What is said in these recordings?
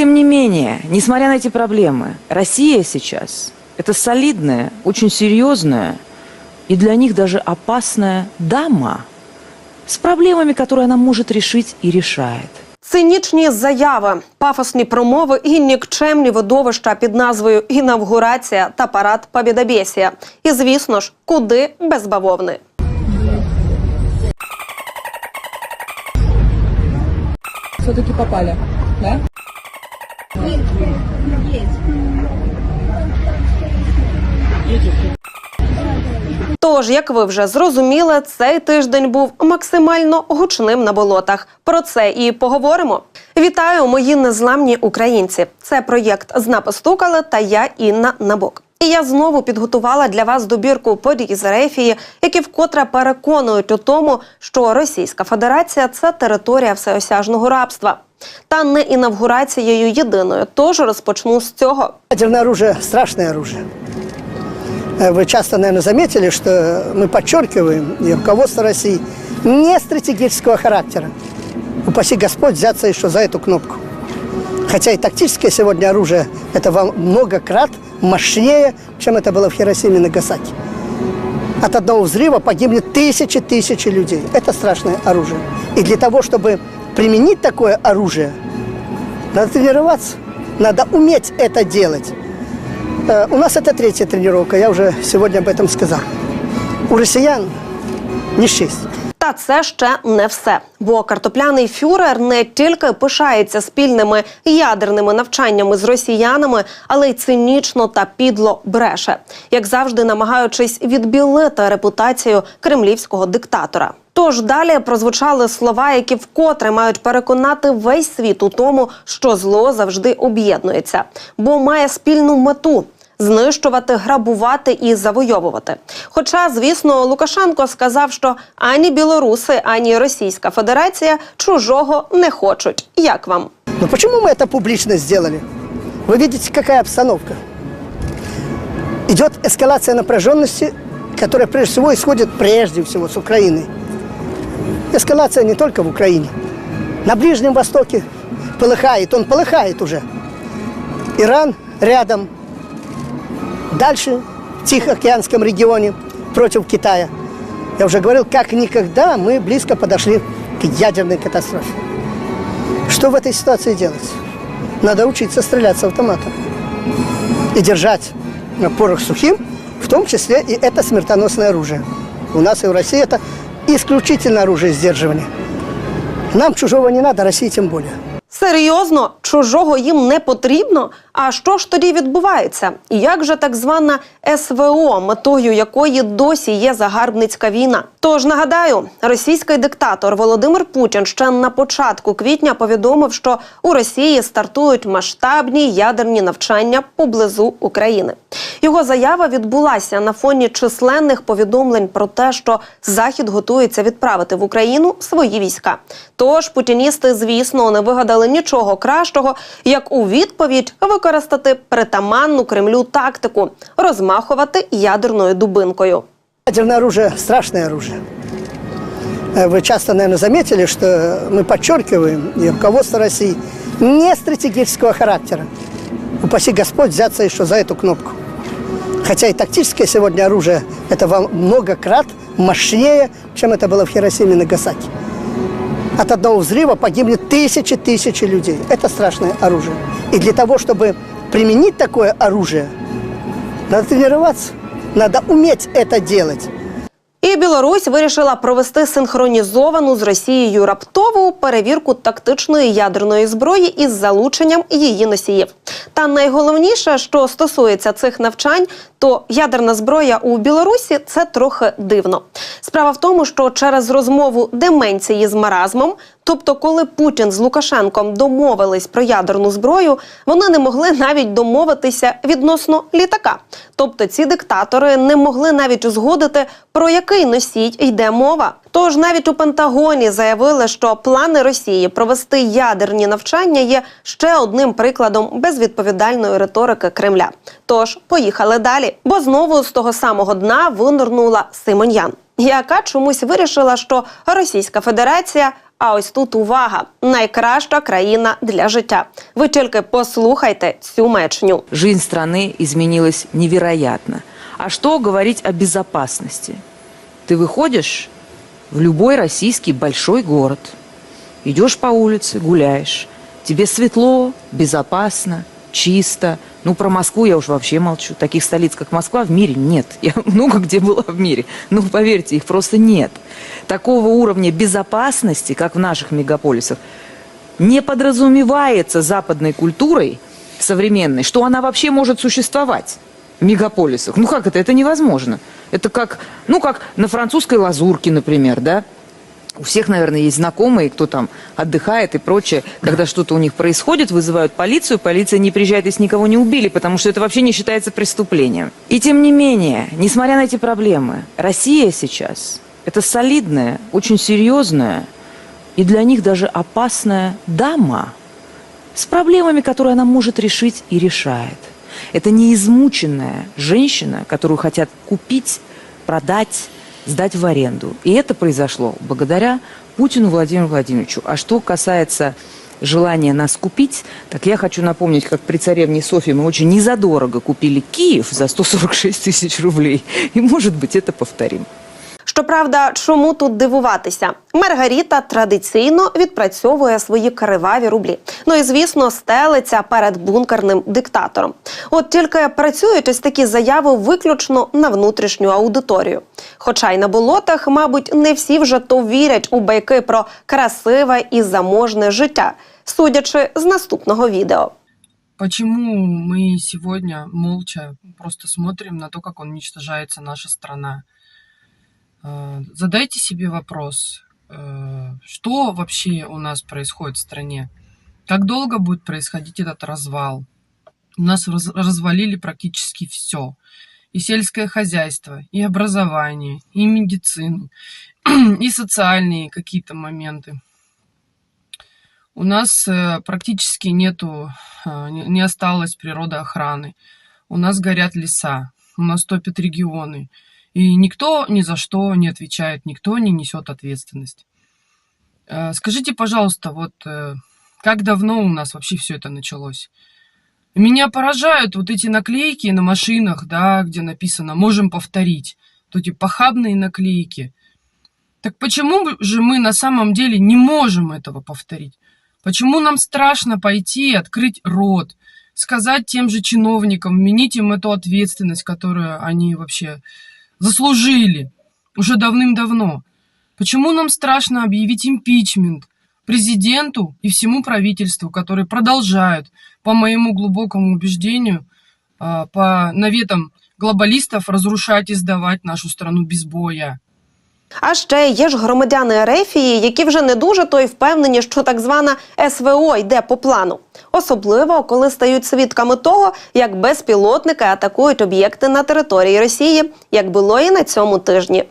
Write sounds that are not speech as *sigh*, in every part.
тем не менее, несмотря на эти проблемы, Россия сейчас – это солидная, очень серьезная и для них даже опасная дама с проблемами, которые она может решить и решает. Цинічні заяви, пафосні промови і нікчемні видовища під назвою інавгурація та парад Побєдобєсія. І звісно ж, куди без бавовни. все-таки попали, да? Тож, як ви вже зрозуміли, цей тиждень був максимально гучним на болотах. Про це і поговоримо. Вітаю, мої незламні українці! Це проєкт «Зна постукали» та я Інна Набок. І я знову підготувала для вас добірку подій з Ерефії, які вкотре переконують у тому, що Російська Федерація це територія всеосяжного рабства Та не інавгурацією єдиною. Тож розпочну з цього. Ядерное оружие – страшное оружие. Э, Вы часто, наверное, заметили, что мы подчеркиваем, и руководство России, не стратегического характера. Упаси Господь взяться еще за эту кнопку. Хотя и тактическое сегодня оружие – это во много крат мощнее, чем это было в Хиросиме и Нагасаки. От одного взрыва погибнет тысячи тысячи людей. Это страшное оружие. И для того, чтобы применить такое оружие, надо тренироваться, надо уметь это делать. Э, У нас это третья тренировка, я уже сегодня об этом сказал. У россиян не счесть. Та це ще не все. Бо картопляний фюрер не тільки пишається спільними ядерними навчаннями з росіянами, але й цинічно та підло бреше, як завжди, намагаючись відбілити репутацію кремлівського диктатора. Тож далі прозвучали слова, які вкотре мають переконати весь світ у тому, що зло завжди об'єднується, бо має спільну мету знищувати, грабувати і завойовувати. Хоча, звісно, Лукашенко сказав, що ані білоруси, ані Російська Федерація чужого не хочуть. Як вам? Но почему мы это публично сделали? Вы видите, какая обстановка. Идет эскалация напряженности, которая прежде всего исходит прежде всего с Украины. Эскалация не только в Украине. На Ближнем Востоке полыхает, он полыхает уже. Иран рядом. Дальше в Тихоокеанском регионе против Китая. Я уже говорил, как никогда мы близко подошли к ядерной катастрофе. Что в этой ситуации делать? Надо учиться стрелять с автомата. И держать порох сухим, в том числе и это смертоносное оружие. У нас и в России это исключительно оружие сдерживания. Нам чужого не надо, России тем более. Серйозно, чужого їм не потрібно. А що ж тоді відбувається? І як же так звана СВО, метою якої досі є загарбницька війна? Тож нагадаю, російський диктатор Володимир Путін ще на початку квітня повідомив, що у Росії стартують масштабні ядерні навчання поблизу України. Його заява відбулася на фоні численних повідомлень про те, що Захід готується відправити в Україну свої війська. Тож путіністи, звісно, не вигадали нічого кращого, як у відповідь використати притаманну Кремлю тактику розмахувати ядерною дубинкою. Ядерное оружие – страшное оружие. Э, Вы часто, наверное, заметили, что мы подчеркиваем, и руководство России, не стратегического характера. Упаси Господь взяться еще за эту кнопку. Хотя и тактическое сегодня оружие – это во много крат мощнее, чем это было в Хиросиме и Нагасаки. От одного взрыва погибнет тысячи тысячи людей. Это страшное оружие. И для того, чтобы применить такое оружие, надо тренироваться, надо уметь это делать. І Білорусь вирішила провести синхронізовану з Росією раптову перевірку тактичної ядерної зброї із залученням її носіїв. Та найголовніше, що стосується цих навчань, то ядерна зброя у Білорусі це трохи дивно. Справа в тому, що через розмову деменції з маразмом, тобто, коли Путін з Лукашенком домовились про ядерну зброю, вони не могли навіть домовитися відносно літака. Тобто ці диктатори не могли навіть узгодити, про який носій йде мова. Тож навіть у Пентагоні заявили, що плани Росії провести ядерні навчання є ще одним прикладом безвідповідальної риторики Кремля. Тож поїхали далі. Бо знову з того самого дна винирнула Симоньян яка чомусь вирішила, що Російська Федерація. А ось тут увага найкраща країна для життя. Ви тільки послухайте цю мечню. Жизнь страны изменилась невероятно. А что говорить о безопасности? Ты выходишь в любой российский большой город, идешь по улице, гуляешь, тебе светло, безопасно, чисто. Ну, про Москву я уж вообще молчу. Таких столиц, как Москва, в мире нет. *laughs* Я много где была в мире. Ну, поверьте, их просто нет. Такого уровня безопасности, как в наших мегаполисах, не подразумевается западной культурой современной, что она вообще может существовать в мегаполисах. Ну как это? Это невозможно. Это как, ну как на французской лазурке, например, да? У всех, наверное, есть знакомые, кто там отдыхает и прочее. Когда что-то у них происходит, вызывают полицию, полиция не приезжает, если никого не убили, потому что это вообще не считается преступлением. И тем не менее, несмотря на эти проблемы, Россия сейчас – это солидная, очень серьезная и для них даже опасная дама с проблемами, которые она может решить и решает. Это не измученная женщина, которую хотят купить, продать, сдать в аренду. И это произошло благодаря Путину Владимиру Владимировичу. А что касается желания нас купить, так я хочу напомнить, как при царевне Софье мы очень незадорого купили Киев за 146 тысяч рублей. И, может быть, это повторим. Щоправда, чому тут дивуватися? Маргаріта традиційно відпрацьовує свої криваві рублі. Ну і звісно, стелиться перед бункерним диктатором. От тільки працюють ось такі заяви виключно на внутрішню аудиторію. Хоча й на болотах, мабуть, не всі вже то вірять у байки про красиве і заможне життя, судячи з наступного відео. Почему мы сегодня молча просто смотрим на то, как уничтожается наша страна? Э, Задайте себе вопрос, э, что вообще у нас происходит в стране? Как долго будет происходить этот развал? У нас раз- развалили практически все. И сельское хозяйство, и образование, и медицину, *clears throat* и социальные какие-то моменты. У нас э, практически нету, не не осталось природоохраны. У нас горят леса, у нас топят регионы. И никто ни за что не отвечает, никто не несет ответственность. Э, Скажите, пожалуйста, вот э, как давно у нас вообще все это началось? Меня поражают вот эти наклейки на машинах, да, где написано «можем повторить». Вот эти похабные наклейки. Так почему же мы на самом деле не можем этого повторить? Почему нам страшно пойти и открыть рот, сказать тем же чиновникам, вменить им эту ответственность, которую они вообще заслужили уже давным-давно? Почему нам страшно объявить импичмент президенту и всему правительству, которые продолжают, по моему глубокому убеждению, а, по наветам глобалистов разрушать и сдавать нашу страну без боя? А ще є ж громадяни Ерефії, які вже не дуже то й впевнені, що так звана СВО йде по плану. Особливо, коли стають свідками того, як безпілотники атакують об'єкти на території Росії, як було і на цьому тижні.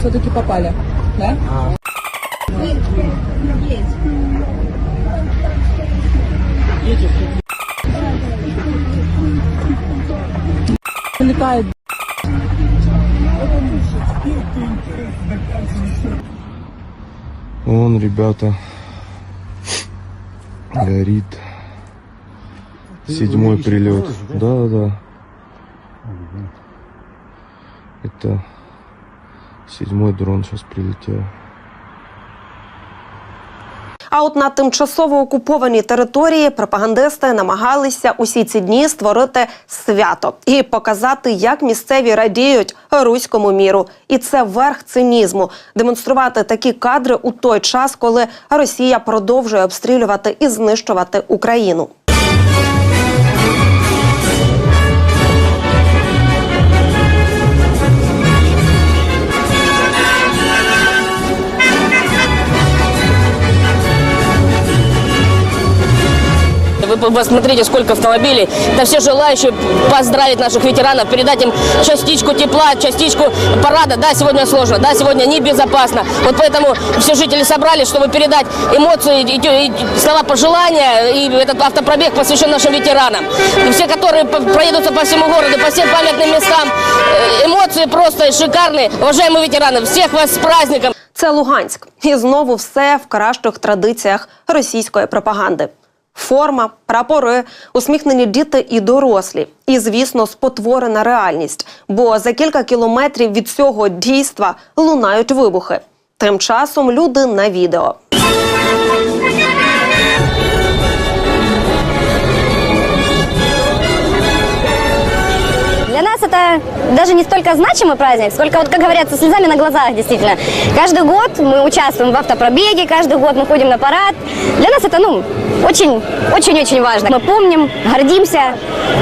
Все-таки попали, да? Летает. Вон, ребята, горит. Седьмой прилет. Да, да. Это седьмой дрон сейчас прилетел. А от на тимчасово окупованій території пропагандисти намагалися усі ці дні створити свято і показати, як місцеві радіють руському міру. І це верх цинізму демонструвати такі кадри у той час, коли Росія продовжує обстрілювати і знищувати Україну. посмотрите, сколько автомобилей. Это все желающие поздравить наших ветеранов, передать им частичку тепла, частичку парада. Да, сегодня сложно, да, сегодня небезопасно. Вот поэтому все жители собрались, чтобы передать эмоции, и, и слова пожелания. И этот автопробег посвящен нашим ветеранам. И все, которые по- проедутся по всему городу, по всем памятным местам, э, эмоции просто шикарные. Уважаемые ветераны, всех вас с праздником! Це Луганськ. І знову все в кращих традиціях російської пропаганди. Форма, прапори, усміхнені діти і дорослі. І, звісно, спотворена реальність. Бо за кілька кілометрів від цього дійства лунають вибухи. Тим часом люди на відео. Даже не столько значимый праздник, сколько, вот, как говорят, со слезами на глазах, действительно. Каждый год мы участвуем в автопробеге, каждый год мы ходим на парад. Для нас это, ну, очень, очень-очень важно. Мы помним, гордимся.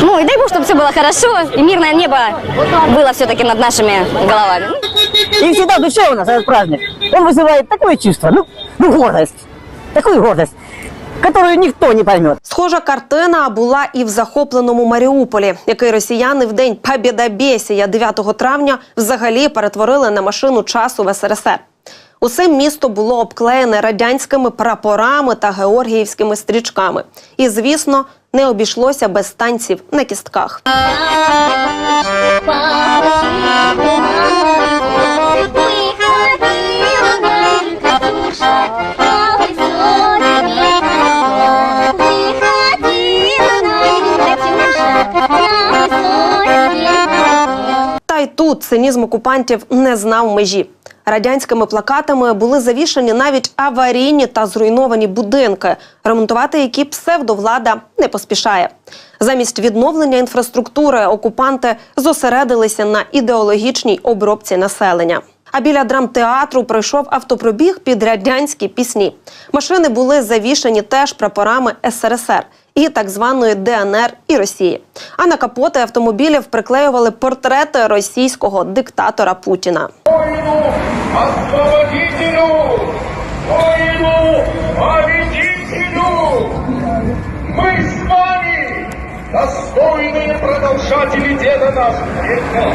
Ну, и дай бог, чтобы все было хорошо, и мирное небо было все-таки над нашими головами. И всегда в душе у нас этот праздник. Он вызывает такое чувство, ну, ну гордость. Такую гордость, которую никто не поймет. Схожа картина була і в захопленому Маріуполі, який росіяни в день Побєдобєсія 9 травня взагалі перетворили на машину часу в СРСР. Усе місто було обклеєне радянськими прапорами та георгіївськими стрічками. І, звісно, не обійшлося без танців на кістках. Тут цинізм окупантів не знав межі. Радянськими плакатами були завішані навіть аварійні та зруйновані будинки, ремонтувати які псевдовлада не поспішає. Замість відновлення інфраструктури окупанти зосередилися на ідеологічній обробці населення. А біля драмтеатру пройшов автопробіг під радянські пісні. Машини були завішані теж прапорами СРСР і так званої ДНР і Росії. А на капоти автомобілів приклеювали портрети російського диктатора Путіна. Мы с вами, достойные продолжатели деда нашего века!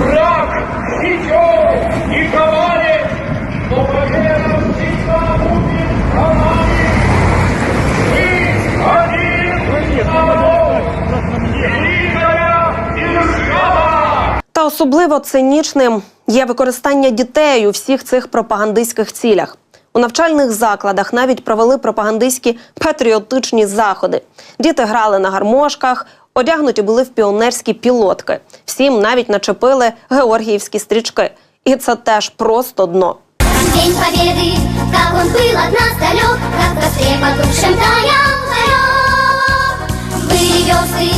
Враг сечет и коварен, но Особливо цинічним є використання дітей у всіх цих пропагандистських цілях. У навчальних закладах навіть провели пропагандистські патріотичні заходи. Діти грали на гармошках, одягнуті були в піонерські пілотки. Всім навіть начепили георгіївські стрічки. І це теж просто дно. День Победы, как он был от нас далек, как в костре потухшем таял зарек. Были весны,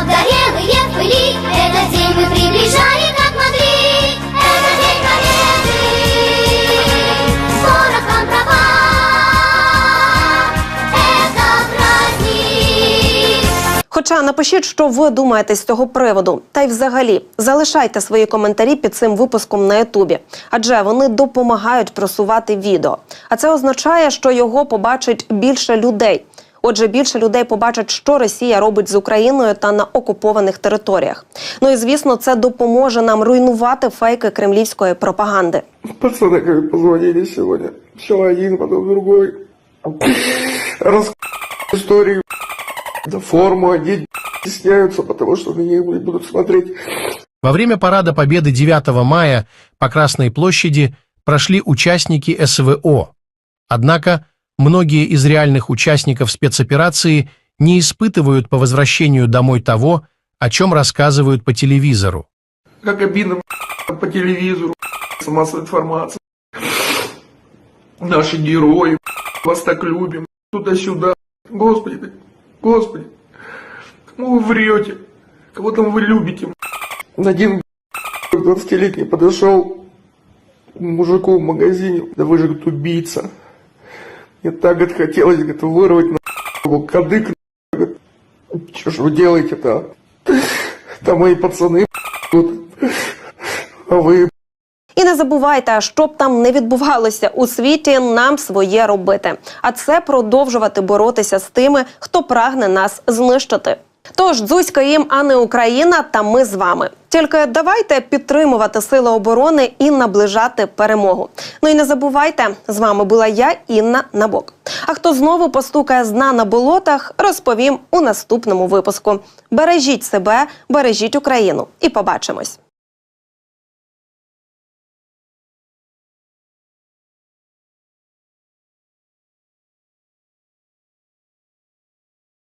обгорелые в пыли, этот день мы приближали, как могли. Это день Победы, порохом права, это праздник. Хоча напишіть, що ви думаєте з цього приводу, та й взагалі залишайте свої коментарі під цим випуском на Ютубі, адже вони допомагають просувати відео. А це означає, що його побачить більше людей. Отже, більше людей побачать, що Росія робить з Україною та на окупованих територіях. Ну і звісно, це допоможе нам руйнувати фейки кремлівської пропаганди. Пацаны как позвонили сегодня. Сначала один, потом другой. Истории. Да форму одеть стесняются, потому что на них будут смотреть. Во время парада Победы 9 мая по Красной площади прошли участники СВО. Однако многие из реальных участников спецоперации не испытывают по возвращению домой того, о чем рассказывают по телевизору. Как обидно по телевизору, массовая информация. Наши герои, вас так любим, туда-сюда. Господи, Господи, кому вы врете? Кого там вы любите? Один 20-летний подошел к мужику в магазине, да вы же убийца. Мне так говорит, хотелось говорит, вырвать на его кадык. Говорит, Что ж вы делаете-то? Там мои пацаны, вот, а вы І не забувайте, що б там не відбувалося у світі, нам своє робити. А це продовжувати боротися з тими, хто прагне нас знищити. Тож дзузька їм, а не Україна, та ми з вами. Тільки давайте підтримувати сили оборони і наближати перемогу. Ну і не забувайте, з вами була я, Інна Набок. А хто знову постукає з дна на болотах, розповім у наступному випуску. Бережіть себе, бережіть Україну і побачимось.